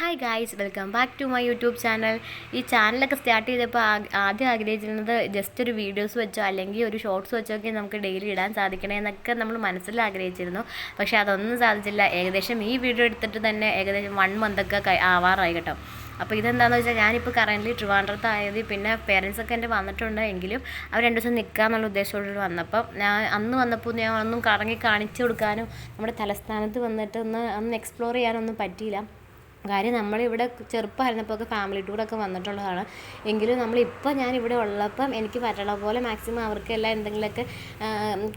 Hi guys welcome back to my YouTube channel ഈ ചാനലൊക്കെ start ചെയ്തപ്പോൾ ആദ്യം ആഗ്രഹിച്ചിരുന്നത് ജസ്റ്റ് ഒരു വീഡിയോസ് വെച്ചോ അല്ലെങ്കിൽ ഒരു ഷോർട്സ് വെച്ചോ ഒക്കെ നമുക്ക് ഡെയിലി ഇടാൻ സാധിക്കണേ എന്നൊക്കെ നമ്മൾ മനസ്സിൽ ആഗ്രഹിച്ചിരുന്നു. പക്ഷേ അതൊന്നും സാധിച്ചില്ല. ഏകദേശം ഈ വീഡിയോ എടുത്തിട്ട് തന്നെ ഏകദേശം വൺ മന്തൊക്കെ ആവാറായി കേട്ടോ. അപ്പോൾ ഇതെന്താണെന്ന് വെച്ചാൽ ഞാനിപ്പോൾ കറന്റ് ട്രിവാൻഡ്രത്തായത് പിന്നെ പേരൻസൊക്കെ എന്റെ വന്നിട്ടുണ്ട് എങ്കിലും അവർ രണ്ട് ദിവസം നിൽക്കാമെന്നുള്ള ഉദ്ദേശത്തോടെ വന്നപ്പം ഞാൻ അന്ന് വന്നപ്പോൾ ഞാൻ ഒന്നും കറങ്ങി കാണിച്ചു കൊടുക്കാനും നമ്മുടെ തലസ്ഥാനത്ത് വന്നിട്ട് ഒന്ന് ഒന്ന് എക്സ്പ്ലോർ ചെയ്യാനൊന്നും പറ്റിയില്ല. കാര്യം നമ്മളിവിടെ ചെറുപ്പമായിരുന്നപ്പോൾ ഒക്കെ ഫാമിലി ടൂറൊക്കെ വന്നിട്ടുള്ളതാണ്. എങ്കിലും നമ്മളിപ്പോൾ ഞാനിവിടെ ഉള്ളപ്പം എനിക്ക് പറ്റണ പോലെ മാക്സിമം അവർക്കെല്ലാം എന്തെങ്കിലുമൊക്കെ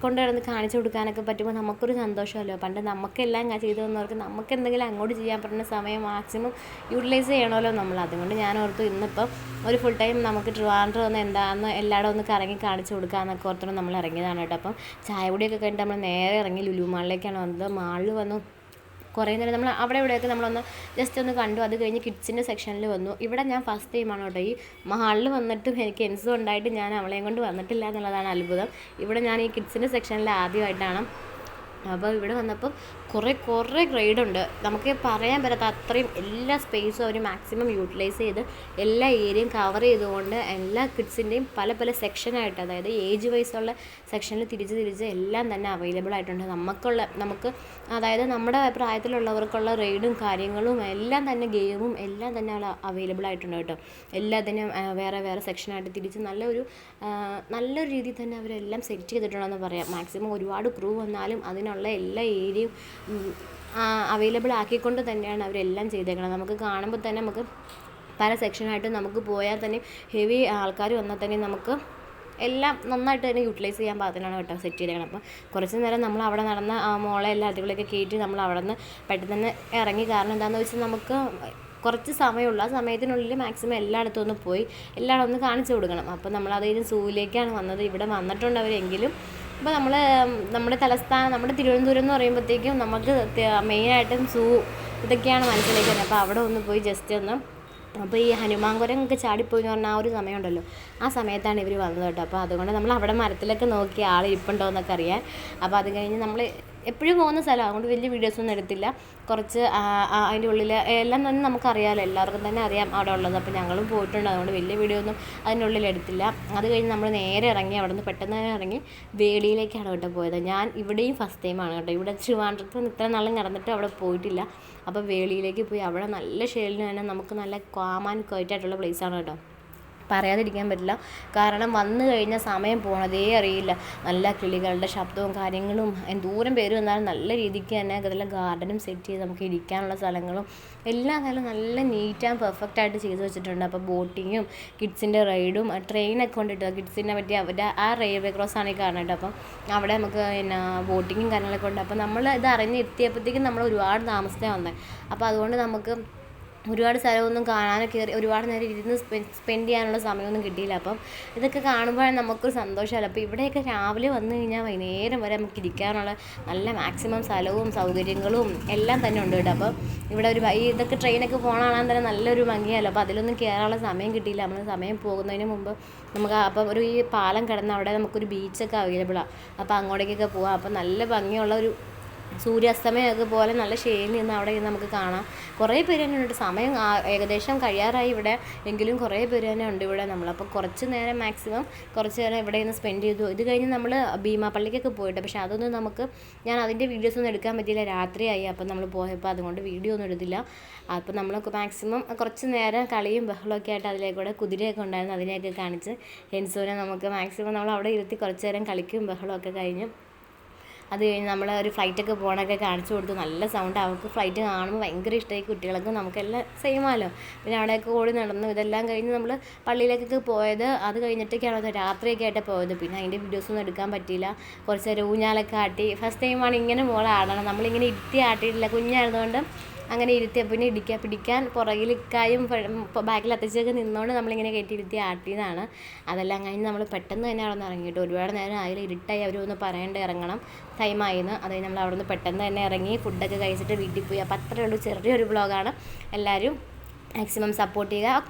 കൊണ്ടു നടന്ന് കാണിച്ചു കൊടുക്കാനൊക്കെ പറ്റുമ്പോൾ നമുക്കൊരു സന്തോഷമല്ലോ. പണ്ട് നമുക്കെല്ലാം ചെയ്തു തന്നവർക്ക് നമുക്ക് എന്തെങ്കിലും അങ്ങോട്ട് ചെയ്യാൻ പറ്റുന്ന സമയം മാക്സിമം യൂട്ടിലൈസ് ചെയ്യണമല്ലോ നമ്മൾ. അതുകൊണ്ട് ഞാൻ ഓർത്തു ഇന്നിപ്പം ഒരു ഫുൾ ടൈം നമുക്ക് ട്രിവാൻഡ്രം ഒന്ന് എന്താണെന്ന് എല്ലായിടും ഒന്ന് കറങ്ങി കാണിച്ചു കൊടുക്കാമെന്നൊക്കെ ഓർത്തോണ്ട് നമ്മൾ ഇറങ്ങിയതാണ് കേട്ടോ. അപ്പം ചായ പൊടിയൊക്കെ കഴിഞ്ഞിട്ട് നമ്മൾ നേരെ ഇറങ്ങി ലുലു മാളിലേക്കാണ് വന്നത്. മാളിൽ വന്നു. കുറേ നേരം നമ്മൾ അവിടെ ഇവിടെയൊക്കെ നമ്മളൊന്ന് ജസ്റ്റ് ഒന്ന് കണ്ടു. അത് കഴിഞ്ഞ് കിഡ്സിന്റെ സെക്ഷനിൽ വന്നു. ഇവിടെ ഞാൻ ഫസ്റ്റ് ടൈമാണ് കേട്ടോ. ഈ മഹാളിൽ വന്നിട്ടും എനിക്ക് എൻസും ഉണ്ടായിട്ട് ഞാൻ അവളെയും കൊണ്ട് വന്നിട്ടില്ല എന്നുള്ളതാണ് അത്ഭുതം. ഇവിടെ ഞാൻ ഈ കിഡ്സിന്റെ സെക്ഷനിൽ ആദ്യമായിട്ടാണ് അപ്പോൾ ഇവിടെ വന്നപ്പം കുറേ കുറേ ഗ്രേഡ് ഉണ്ട്. നമുക്ക് പറയാൻ പറ്റാത്ത അത്രയും എല്ലാ സ്പേസും അവർ മാക്സിമം യൂട്ടിലൈസ് ചെയ്ത് എല്ലാ ഏരിയയും കവർ ചെയ്തുകൊണ്ട് എല്ലാ കിഡ്സിന്റെയും പല പല സെക്ഷനായിട്ട് അതായത് ഏജ് വൈസുള്ള സെക്ഷനിൽ തിരിച്ച് തിരിച്ച് എല്ലാം തന്നെ അവൈലബിൾ ആയിട്ടുണ്ട്. നമുക്കുള്ള നമുക്ക് അതായത് നമ്മുടെ പ്രായത്തിലുള്ളവർക്കുള്ള റെയ്ഡും കാര്യങ്ങളും എല്ലാം തന്നെ ഗെയിമും എല്ലാം തന്നെ അവൈലബിൾ ആയിട്ടുണ്ട് കേട്ടോ. എല്ലാത്തിനും വേറെ വേറെ സെക്ഷനായിട്ട് തിരിച്ച് നല്ലൊരു നല്ലൊരു രീതിയിൽ തന്നെ അവരെല്ലാം സെറ്റ് ചെയ്തിട്ടുണ്ടെന്ന് പറയാം. മാക്സിമം ഒരുപാട് ക്രൂ വന്നാലും അതിനുള്ള എല്ലാ ഏരിയയും അവൈലബിൾ ആക്കിക്കൊണ്ട് തന്നെയാണ് അവരെല്ലാം ചെയ്തേക്കുന്നത് നമുക്ക് കാണുമ്പോൾ തന്നെ നമുക്ക് പല സെക്ഷനായിട്ട് നമുക്ക് പോയാൽ തന്നെ ഹെവി ആൾക്കാർ വന്നാൽ തന്നെ നമുക്ക് എല്ലാം നന്നായിട്ട് തന്നെ യൂട്ടിലൈസ് ചെയ്യാൻ പാകത്തിനാണ് കേട്ടോ സെറ്റ് ചെയ്തേക്കണം അപ്പോൾ കുറച്ച് നേരം നമ്മൾ അവിടെ നടന്ന മോളെ എല്ലാ അതികളൊക്കെ കയറ്റി നമ്മൾ അവിടെ നിന്ന് പെട്ടെന്ന് തന്നെ ഇറങ്ങി. കാരണം എന്താണെന്ന് വെച്ചാൽ നമുക്ക് കുറച്ച് സമയമുള്ളൂ. ആ സമയത്തിനുള്ളിൽ മാക്സിമം എല്ലായിടത്തും ഒന്ന് പോയി എല്ലായിടത്തും ഒന്ന് കാണിച്ചു കൊടുക്കണം. അപ്പോൾ നമ്മൾ അത് കഴിഞ്ഞ് സൂവിലേക്കാണ് വന്നത്. ഇവിടെ വന്നിട്ടുണ്ട് അവരെങ്കിലും. അപ്പോൾ നമ്മൾ നമ്മുടെ തലസ്ഥാനം നമ്മുടെ തിരുവനന്തപുരം എന്ന് പറയുമ്പോഴത്തേക്കും നമുക്ക് മെയിനായിട്ടും സൂ ഇതൊക്കെയാണ് മനസ്സിലേക്ക് വരുന്നത് അപ്പോൾ അവിടെ ഒന്ന് പോയി ജസ്റ്റ് ഒന്ന് അപ്പോൾ ഈ ഹനുമാൻകുരം ഒക്കെ ചാടിപ്പോയി എന്ന് പറഞ്ഞാൽ ആ ഒരു സമയമുണ്ടല്ലോ. ആ സമയത്താണ് ഇവർ വന്നത് കേട്ടോ. അപ്പോൾ അതുകൊണ്ട് നമ്മൾ അവിടെ മരത്തിലൊക്കെ നോക്കി ആൾ ഇരിപ്പുണ്ടോ എന്നൊക്കെ അറിയാൻ. അപ്പോൾ അത് കഴിഞ്ഞ് നമ്മൾ എപ്പോഴും പോകുന്ന സ്ഥലമാണ് അതുകൊണ്ട് വലിയ വീഡിയോസൊന്നും എടുത്തില്ല. കുറച്ച് അതിന്റെ ഉള്ളിൽ എല്ലാം തന്നെ നമുക്കറിയാമല്ലോ എല്ലാവർക്കും തന്നെ അറിയാം അവിടെ ഉള്ളത്. അപ്പോൾ ഞങ്ങളും പോയിട്ടുണ്ട് അതുകൊണ്ട് വലിയ വീഡിയോ ഒന്നും അതിന്റെ ഉള്ളിൽ എടുത്തില്ല. അത് കഴിഞ്ഞ് നമ്മൾ നേരെ ഇറങ്ങി അവിടെ നിന്ന് പെട്ടെന്ന് തന്നെ ഇറങ്ങി വേളിയിലേക്കാണ് കേട്ടോ പോയത്. ഞാൻ ഇവിടെയും ഫസ്റ്റ് ടൈമാണ് കേട്ടോ. ഇവിടെ ട്രിവാൻഡ്രത്ത് ഇത്ര നാളും നടന്നിട്ട് അവിടെ പോയിട്ടില്ല. അപ്പോൾ വേളിയിലേക്ക് പോയി അവിടെ നല്ല ഷെയിലിന് തന്നെ നമുക്ക് നല്ല കാമാൻ കോയിറ്റായിട്ടുള്ള പ്ലേസ് ആണ് കേട്ടോ. പറയാതിരിക്കാൻ പറ്റില്ല. കാരണം വന്നു കഴിഞ്ഞ സമയം പോണതേ അറിയില്ല. നല്ല കിളികളുടെ ശബ്ദവും കാര്യങ്ങളും എന്തോരം പേര് വന്നാലും നല്ല രീതിക്ക് തന്നെ അതെല്ലാം ഗാർഡനും സെറ്റ് ചെയ്ത് നമുക്ക് ഇരിക്കാനുള്ള സ്ഥലങ്ങളും എല്ലാ നല്ല നല്ല നീറ്റ് ആൻഡ് പെർഫെക്റ്റ് ആയിട്ട് ചെയ്തു വെച്ചിട്ടുണ്ട്. അപ്പോൾ ബോട്ടിങ്ങും കിഡ്സിന്റെ റൈഡും ട്രെയിനൊക്കെ കൊണ്ടിട്ട് കിഡ്സിനെ പറ്റി അവരുടെ ആ റെയിൽവേ ക്രോസ് ആണ് ഈ കാണുന്നത് അപ്പം അവിടെ നമുക്ക് പിന്നെ ബോട്ടിങ്ങും കാര്യങ്ങളൊക്കെ ഉണ്ട്. അപ്പോൾ നമ്മൾ ഇത് അറിഞ്ഞ് എത്തിയപ്പോഴത്തേക്കും നമ്മൾ ഒരുപാട് താമസിച്ചാണ് വന്നത് അപ്പോൾ അതുകൊണ്ട് നമുക്ക് ഒരുപാട് സ്ഥലമൊന്നും കാണാനൊക്കെ ഒരുപാട് നേരം ഇരുന്ന് സ്പെൻഡ് ചെയ്യാനുള്ള സമയമൊന്നും കിട്ടിയില്ല. അപ്പം ഇതൊക്കെ കാണുമ്പോഴാണ് നമുക്കൊരു സന്തോഷമല്ല? അപ്പോൾ ഇവിടെയൊക്കെ രാവിലെ വന്നു കഴിഞ്ഞാൽ വൈകുന്നേരം വരെ നമുക്ക് ഇരിക്കാനുള്ള നല്ല മാക്സിമം സ്ഥലവും സൗകര്യങ്ങളും എല്ലാം തന്നെ ഉണ്ട് കേട്ടോ. അപ്പം ഇവിടെ ഒരു ഈ ഇതൊക്കെ ട്രെയിനൊക്കെ പോകണമെങ്കിൽ തന്നെ നല്ലൊരു ഭംഗിയല്ലോ? അപ്പോൾ അതിലൊന്നും കയറാനുള്ള സമയം കിട്ടിയില്ല. നമ്മൾ സമയം പോകുന്നതിന് മുമ്പ് നമുക്ക് അപ്പം ഒരു ഈ പാലം കിടന്ന് അവിടെ നമുക്കൊരു ബീച്ചൊക്കെ അവൈലബിളാണ് അപ്പോൾ അങ്ങോട്ടേക്കൊക്കെ പോകാം അപ്പോൾ നല്ല ഭംഗിയുള്ള ഒരു സൂര്യാസ്തമയമൊക്കെ പോലെ നല്ല ഷെയിൽ നിന്ന് അവിടെ ഇരുന്ന് നമുക്ക് കാണാം. കുറേ പേര് തന്നെ ഉണ്ട്. സമയം ഏകദേശം കഴിയാറായി ഇവിടെ. എങ്കിലും കുറേ പേര് തന്നെ ഉണ്ട് ഇവിടെ നമ്മൾ അപ്പോൾ കുറച്ച് നേരം മാക്സിമം കുറച്ച് നേരം ഇവിടെ നിന്ന് സ്പെൻഡ് ചെയ്തു. ഇത് കഴിഞ്ഞ് നമ്മൾ ഭീമാപ്പള്ളിക്കൊക്കെ പോയിട്ട്. പക്ഷേ അതൊന്നും നമുക്ക് ഞാൻ അതിന്റെ വീഡിയോസ് ഒന്നും എടുക്കാൻ പറ്റിയില്ല. രാത്രിയായി. അപ്പം നമ്മൾ പോയപ്പോൾ അതുകൊണ്ട് വീഡിയോ ഒന്നും എടുത്തില്ല. അപ്പോൾ നമ്മൾ മാക്സിമം കുറച്ച് നേരം കളിയും ബഹളമൊക്കെ ആയിട്ട് അതിലേക്കൂടെ കുതിരയൊക്കെ ഉണ്ടായിരുന്നു. അതിനെയൊക്കെ കാണിച്ച് ഹെൻസോനെ നമുക്ക് മാക്സിമം നമ്മൾ അവിടെ ഇരുത്തി കുറച്ച് നേരം കളിക്കും ബഹളമൊക്കെ കഴിഞ്ഞ് അത് കഴിഞ്ഞ് നമ്മൾ ഒരു ഫ്ലൈറ്റൊക്കെ പോകണമൊക്കെ കാണിച്ചു കൊടുത്തു നല്ല സൗണ്ട് അവർക്ക് ഫ്ലൈറ്റ് കാണുമ്പോൾ ഭയങ്കര ഇഷ്ടമായി കുട്ടികൾക്ക്. നമുക്കെല്ലാം സെയിമാലോ പിന്നെ അവിടെയൊക്കെ ഓടി നടന്നു. ഇതെല്ലാം കഴിഞ്ഞ് നമ്മൾ പള്ളിയിലേക്കൊക്കെ പോയത് അത് കഴിഞ്ഞിട്ടൊക്കെയാണ് രാത്രിയൊക്കെ ആയിട്ട് പോയത്. പിന്നെ അതിന്റെ വീഡിയോസൊന്നും എടുക്കാൻ പറ്റിയില്ല. കുറച്ച് ഊഞ്ഞാലൊക്കെ ആട്ടി. ഫസ്റ്റ് ടൈമാണ് ഇങ്ങനെ മോളെ ആടണം. നമ്മളിങ്ങനെ ഇരുത്തി ആട്ടിയിട്ടില്ല. കുഞ്ഞായിരുന്നുകൊണ്ട് അങ്ങനെ ഇരുത്തി പിന്നെ ഇടിക്കാൻ പിടിക്കാൻ പുറകിൽ ഇക്കായും ബാക്കിൽ അത്തച്ചൊക്കെ നിന്നുകൊണ്ട് നമ്മളിങ്ങനെ കയറ്റി ഇരുത്തി ആട്ടിയതാണ് അതെല്ലാം കഴിഞ്ഞ് നമ്മൾ പെട്ടെന്ന് തന്നെ അവിടെ നിന്ന് ഇറങ്ങിയിട്ട് ഒരുപാട് നേരം അതിൽ ഇരുട്ടായി അവരൊന്ന് പറയേണ്ട ഇറങ്ങണം ടൈമായിന്ന് അത് നമ്മൾ അവിടെ നിന്ന് പെട്ടെന്ന് തന്നെ ഇറങ്ങി ഫുഡൊക്കെ കഴിച്ചിട്ട് വീട്ടിൽ പോയി. അപ്പോൾ അത്രയേ ഉള്ളൂ ചെറിയൊരു ബ്ലോഗാണ് എല്ലാവരും മാക്സിമം സപ്പോർട്ട് ചെയ്യുക.